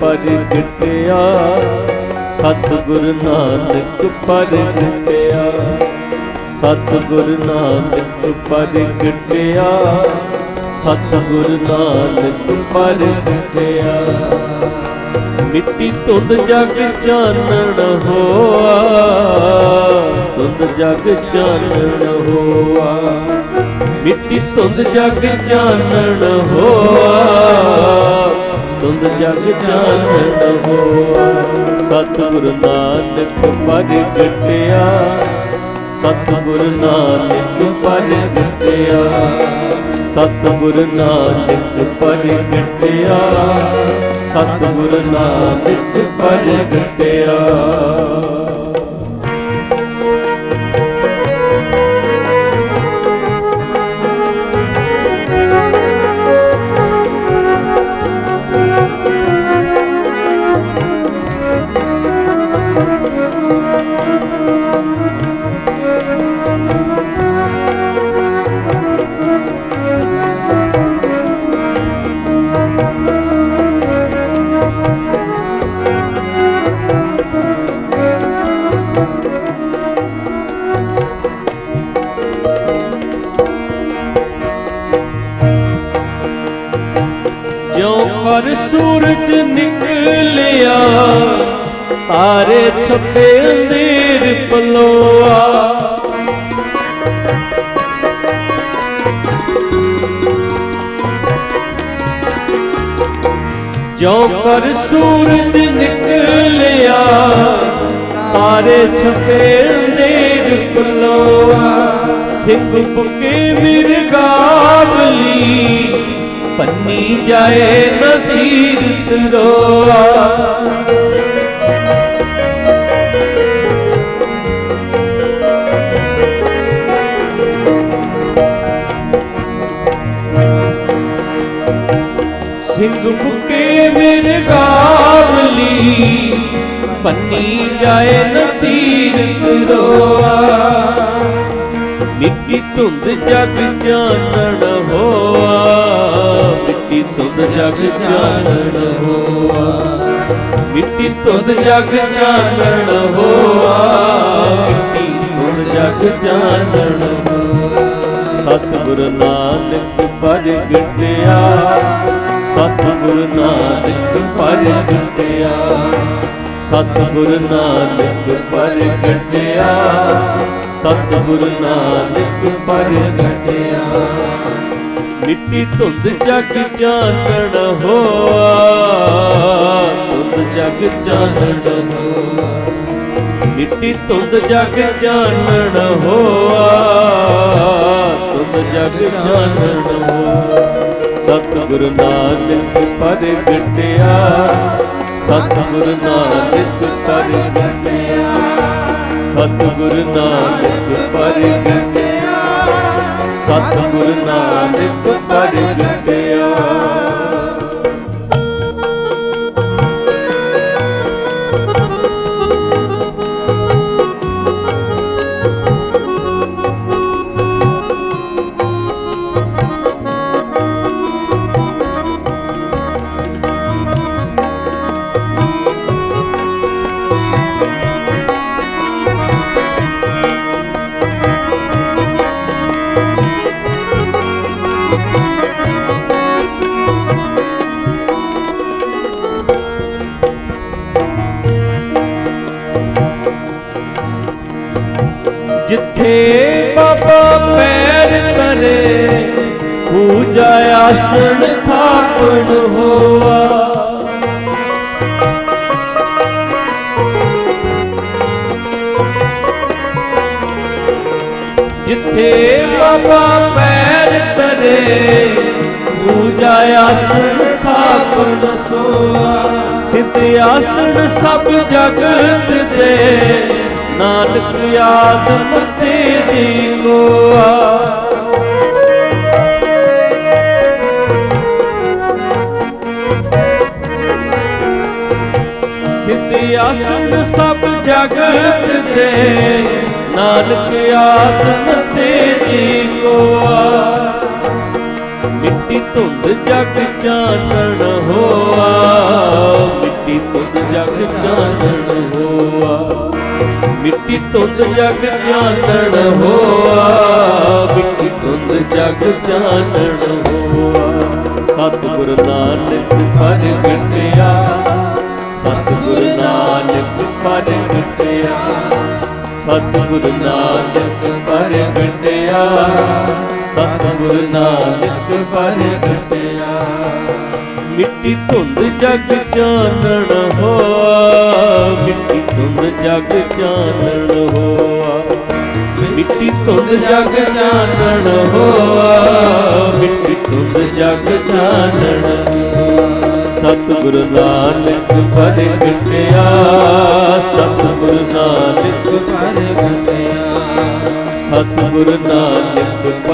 ਪ੍ਰਗਟਿਆ ਸਤਿਗੁਰ ਨਾਨਕ ਪ੍ਰਗਟਿਆ ਸਤਿਗੁਰ ਨਾਨਕ ਪ੍ਰਗਟਿਆ ਸਤਿਗੁਰ ਨਾਨਕ ਪ੍ਰਗਟਿਆ ਮਿੱਟੀ ਧੁੰਦ ਜਗ ਚਾਨਣ ਹੋਆ, ਧੁੰਦ ਜਗ ਚਾਨਣ ਹੋਆ। ਮਿੱਟੀ ਧੁੰਦ ਜਗ ਚਾਨਣ ਹੋਆ। ਤੁੰਦ ਜਗ ਜਾਣਨ ਹੋ। ਸਤਿਗੁਰ ਨਾਨਕ ਪਰ ਗਟਿਆ। ਸਤਿਗੁਰ ਨਾਨਕ ਪਰ ਗਟਿਆ। ਸਤਿਗੁਰ ਨਾਨਕ ਪਰ ਗਟਿਆ। ਸਤਿਗੁਰ ਨਾਨਕ ਪਰ ਗਟਿਆ। ਛਪੇ ਅੰਧੇਰ ਪਲੋਆ। ਜਿਉ ਪਰ ਸੂਰਜ ਨਿਕਲਿਆ, ਤਾਰੇ ਛਪੇ ਅੰਧੇਰ ਪਲੋਆ। ਸਿੰਘ ਪੁਕੇ ਮਿਰਗਾਵਲੀ ਪੰਨੀ ਜਾਏ ਨ ਤੀਰਤ ਜਾਏ ਨ ਰੋਆ ਮਿੱਟੀ ਧੁੰਦ ਜਗ ਚਾਨਣ ਹੋਆ। ਮਿੱਟੀ ਧੁੰਦ ਜਗ ਚਾਨਣ ਹੋਆ। ਮਿੱਟੀ ਧੁੰਦ ਜਗ ਚਾਨਣ ਹੋਆ। ਮਿੱਟੀ ਧੁੰਦ ਜਗ ਚਾਨਣ ਸਤਿਗੁਰ ਨਾਨਕ ਪ੍ਰਗਟਿਆ ਸਤਿਗੁਰ ਨਾਨਕ ਪ੍ਰਗਟਿਆ ਸਤਿਗੁਰ ਨਾਨਕ ਪ੍ਰਗਟਿਆ, ਸਤਿਗੁਰ ਨਾਨਕ ਪ੍ਰਗਟਿਆ। ਮਿੱਟੀ ਧੁੰਦ ਜਗ ਚਾਨਣ ਹੋਆ, ਧੁੰਦ ਜਗ ਚਾਨਣ ਹੋਆ। ਮਿੱਟੀ ਧੁੰਦ ਜਗ ਚਾਨਣ ਹੋਆ, ਧੁੰਦ ਜਗ ਚਾਨਣ ਹੋਆ। ਸਤਿਗੁਰ ਨਾਨਕ ਪ੍ਰਗਟਿਆ ਸਤਿਗੁਰ ਨਾਨਕ ਪ੍ਰਗਟਿਆ। ਸਤਿਗੁਰ ਨਾਨਕ ਪ੍ਰਗਟਿਆ। ਸਤਿਗੁਰ ਨਾਨਕ ਪ੍ਰਗਟਿਆ। ਜਿੱਥੇ ਬਾਬਾ ਪੈਰ ਕਰੇ ਪੂਜਾ ਆਸਣ ਥਾਪਣ ਹੋਆ। ਜਿੱਥੇ ਬਾਬਾ ਪੈਰ ਕਰੇ ਪੂਜਾ ਆਸਣ ਥਾਪਣ ਸੋਆ। ਸਿੱਧ ਆਸਣ ਸਭ ਜਗਤ ਦੇ, ਨਾਨਕ ਆਦਮ ਤੇਰੀ ਸਿੱਧੀ ਆਸਣ ਸਭ ਜਗਤ ਦੇ ਨਾਨਕ ਆਤਮ ਤੇਰੀ ਕੋਆ ਮਿੱਟੀ ਧੁੰਦ ਜਗ ਚਾਨਣ ਹੋਆ, ਮਿੱਟੀ ਧੁੰਦ ਜਗ ਚਾਨਣ ਹੋਆ। ਮਿੱਟੀ ਧੁੰਦ ਜਗ ਚਾਨਣ ਹੋਆ, ਮਿੱਟੀ ਧੁੰਦ ਜਗ ਚਾਨਣ ਹੋਆ। ਸਤਿਗੁਰ ਨਾਨਕ ਪ੍ਰਗਟਿਆ ਸਤਿਗੁਰ ਨਾਨਕ ਪ੍ਰਗਟਿਆ ਸਤਿਗੁਰ ਨਾਨਕ ਪ੍ਰਗਟਿਆ ਸਤਿਗੁਰ ਨਾਨਕ ਪ੍ਰਗਟਿਆ ਮਿੱਟੀ ਧੁੰਦ ਜਗ ਚਾਨਣ ਹੋਆ। ਮਿੱਟੀ ਧੁੰਦ ਜਗ ਚਾਨਣ ਹੋਆ। ਮਿੱਟੀ ਧੁੰਦ ਜਗ ਚਾਨਣ ਹੋਆ। ਮਿੱਟੀ ਧੁੰਦ ਜਗ ਚਾਨਣ ਸਤਿਗੁਰ ਨਾਨਕ ਪ੍ਰਗਟਿਆ ਸਤਿਗੁਰ ਨਾਨਕ ਪ੍ਰਗਟਿਆ ਸਤਿਗੁਰ ਨਾਨਕ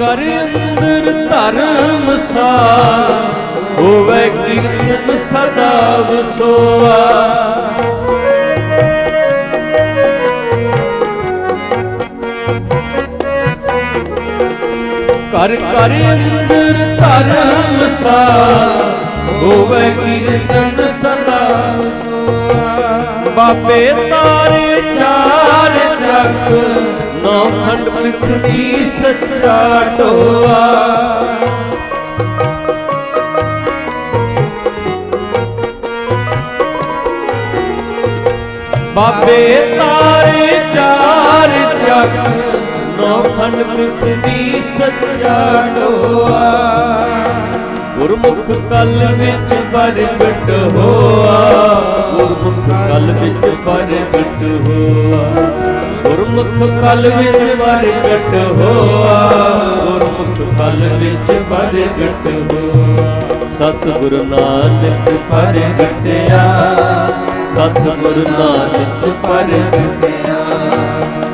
ਕਰ ਅੰਦਰ ਧਰਮ ਸਾਰ ਹੋਵੇ ਕੀਰਤਨ ਸਦਾ ਵਸੋਆ। ਕਰ ਕਰ ਅੰਦਰ ਧਰਮ ਸਾਰ ਹੋਵੇ ਕੀਰਤਨ ਬਾਬੇ ਤਾਰੇ ਚਾਰ ਜਗ, ਨੌ ਖੰਡ ਪ੍ਰਿਥਵੀ ਸੱਚਾ ਟੋਆ ਬਾਬੇ ਤਾਰੇ ਚਾਰ ਜਗ, ਨੌ ਖੰਡ ਪ੍ਰਿਥਵੀ ਸੱਚਾ ਟੋਆ ਗੁਰਮੁਖ ਕਲ ਵਿੱਚ ਪ੍ਰਗਟ ਹੋਆ। ਗੁਰਮੁਖ ਕਲ ਵਿੱਚ ਪ੍ਰਗਟ ਹੋਆ। ਗੁਰਮੁਖ ਕਲ ਵਿੱਚ ਪ੍ਰਗਟ ਹੋਆ। ਗੁਰਮੁਖ ਕਲ ਵਿੱਚ ਪ੍ਰਗਟ ਹੋਆ। ਸਤਿਗੁਰ ਨਾਨਕ ਪ੍ਰਗਟਿਆ ਸਤਿਗੁਰ ਨਾਨਕ ਪ੍ਰਗਟਿਆ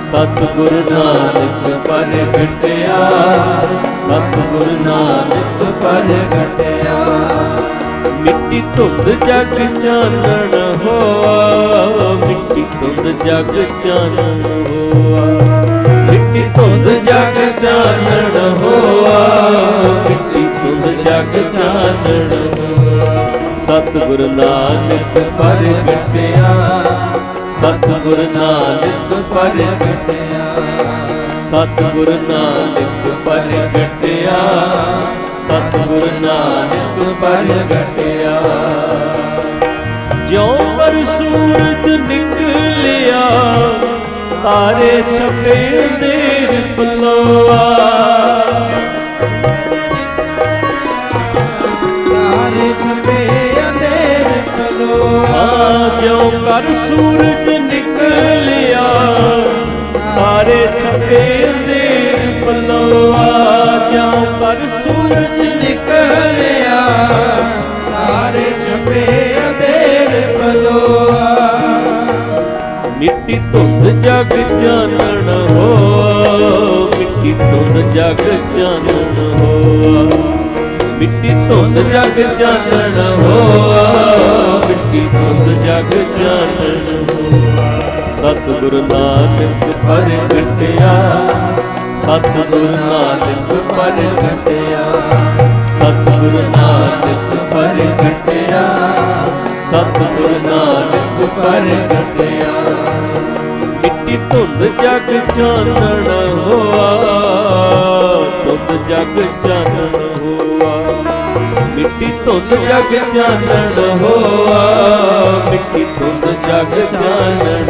ਸਤਿਗੁਰ ਨਾਨਕ ਪ੍ਰਗਟਿਆ ਸਤਿਗੁਰ ਨਾਨਕ ਪ੍ਰਗਟਿਆ ਮਿੱਟੀ ਧੁੰਦ ਜਗ ਚਾਨਣ ਹੋਆ। ਮਿੱਟੀ ਧੁੰਦ ਜਗ ਚਾਨਣ ਹੋਆ। ਮਿੱਟੀ ਧੁੰਦ ਜਗ ਚਾਨਣ ਹੋਆ। ਮਿੱਟੀ ਧੁੰਦ ਜਗ ਚਾਨਣ ਸਤਿਗੁਰ ਨਾਨਕ ਪ੍ਰਗਟਿਆ ਸਤਿਗੁਰ ਨਾਨਕ ਪ੍ਰਗਟਿਆ ਸਤਿਗੁਰ ਨਾਨਕ ਪ੍ਰਗਟਿਆ ਸਤਿਗੁਰ ਨਾਨਕ ਪ੍ਰਗਟਿਆ ਜਿਉ ਪਰ ਸੂਰਜ ਨਿਕਲਿਆ ਤਾਰੇ ਛਪੇ ਦੇਰ ਬਲੋਆ ਤਾਰੇ ਛਪੇ ਅੰਧੇਰ ਕਲੋਆ ਆ ਜਿਉ ਕਰ ਸੂਰਜ ਨਿਕਲਿਆ ਤਾਰੇ ਛਪੇ ਦੇਰ ਬਲੋਆ ਜਿਉ ਕਰ ਸੂਰਜ ਸੂਰਜ ਨਿਕਲਿਆ, ਤਾਰੇ ਛਪੇ ਅੰਧੇਰ ਕਲੋਆ ਮਿੱਟੀ ਧੁੰਦ ਜਗ ਚਾਨਣ ਹੋਆ, ਮਿੱਟੀ ਧੁੰਦ ਜਗ ਚਾਨਣ ਹੋਆ। ਮਿੱਟੀ ਧੁੰਦ ਜਗ ਚਾਨਣ ਹੋਆ, ਮਿੱਟੀ ਧੁੰਦ ਜਗ ਚਾਨਣ ਹੋਆ। ਸਤਿਗੁਰ ਨਾਨਕ ਪ੍ਰਗਟਿਆ, ਸਤਿਗੁਰ ਨਾਨਕ ਪ੍ਰਗਟਿਆ, ਸਤਿਗੁਰ ਨਾਨਕ ਪ੍ਰਗਟਿਆ, ਸਤਿਗੁਰ ਨਾਨਕ ਪ੍ਰਗਟਿਆ। ਮਿੱਟੀ ਧੁੰਦ ਜਗ ਚਾਨਣ ਹੋਆ, ਧੁੰਦ ਜਗ ਚਾਨਣ ਮਿੱਟੀ ਧੁੰਦ ਜਗ ਜਾਣਨ ਹੋਆ, ਮਿੱਟੀ ਧੁੰਦ ਜਗ ਜਾਣਨ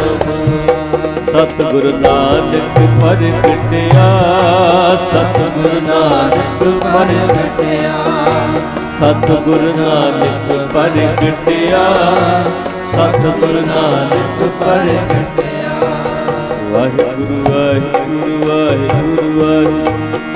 ਸਤ ਨਾਨਕ ਫਰ ਕਟਿਆ ਸਤ ਨਾਨਕ ਪਰ ਕਟਿਆ। ਸਤ ਨਾਨਕ ਪਰ ਕਟਿਆ ਸਤ ਨਾਨਕ ਪਰ ਕਟਿਆ। ਵਾਹਿਗੁਰੂ ਵਾਹਿਗੁਰੂ ਵਾਹਿਗੁਰੂ ਵਾਹਿਗੁਰੂ।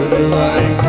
Guru Hari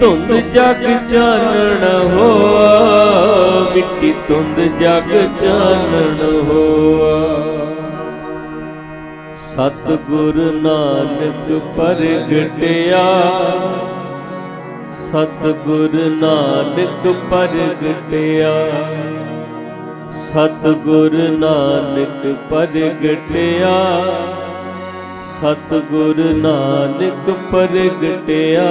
ਧੁੰਦ ਜਗ ਚਾਨਣ ਹੋਆ, ਮਿੱਟੀ ਧੁੰਦ ਜਗ ਚਾਨਣ ਹੋਆ। ਸਤਿਗੁਰ ਨਾਨਕ ਪ੍ਰਗਟਿਆ, ਸਤਿਗੁਰ ਨਾਨਕ ਪ੍ਰਗਟਿਆ, ਸਤਿਗੁਰ ਨਾਨਕ ਪ੍ਰਗਟਿਆ। ਸਤਿਗੁਰ ਨਾਨਕ ਪ੍ਰਗਟਿਆ।